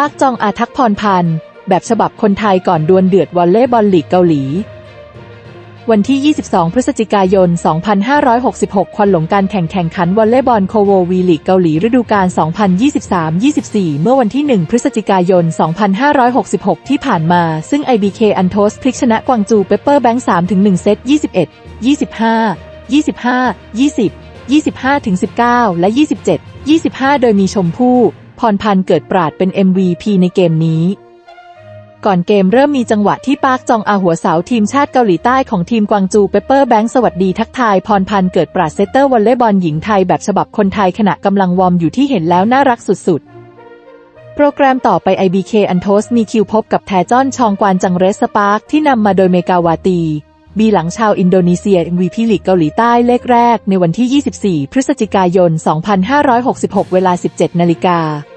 ปากจองอาทักพรพันธ์ แบบฉบับคนไทยก่อนดวลเดือดวอลเลย์บอลลีกเกาหลี วันที่ 22 พฤศจิกายน 2566 ควันหลงการแข่งแข่งขันวอลเลย์บอลโคโววีลีกเกาหลีฤดูกาล 2023-24 เมื่อวันที่ 1 พฤศจิกายน 2566 ที่ผ่านมา ซึ่ง IBK อันโทสพลิกชนะกวางจูเปเปอร์แบงค์3-1 เซต 21 25 25 20 25-19 และ 27 25 โดยมีชมพู่ พรพันธ์เกิดปราดเป็น MVP ในเกมนี้ ก่อนเกมเริ่มมีจังหวะที่ปาร์คจองอาหัวเสาทีมชาติเกาหลีใต้ของทีมกวางจูเปเปอร์แบงค์สวัสดีทักทายพรพันธ์เกิดปราดเซตเตอร์วอลเลย์บอลหญิงไทยแบบฉบับคนไทยขณะกำลังวอร์มอยู่ที่เห็นแล้วน่ารักสุดๆโปรแกรมต่อไป IBK อันโทสมีคิวพบกับแทจอนชองกวานจังเรสสปาร์คที่นำมาโดยเมกาวาตี บีหลังชาวอินโดนีเซีย MVP ลีกเกาหลีใต้เลขแรกในวันที่ 24 พฤศจิกายน 2566 เวลา 17 นาฬิกา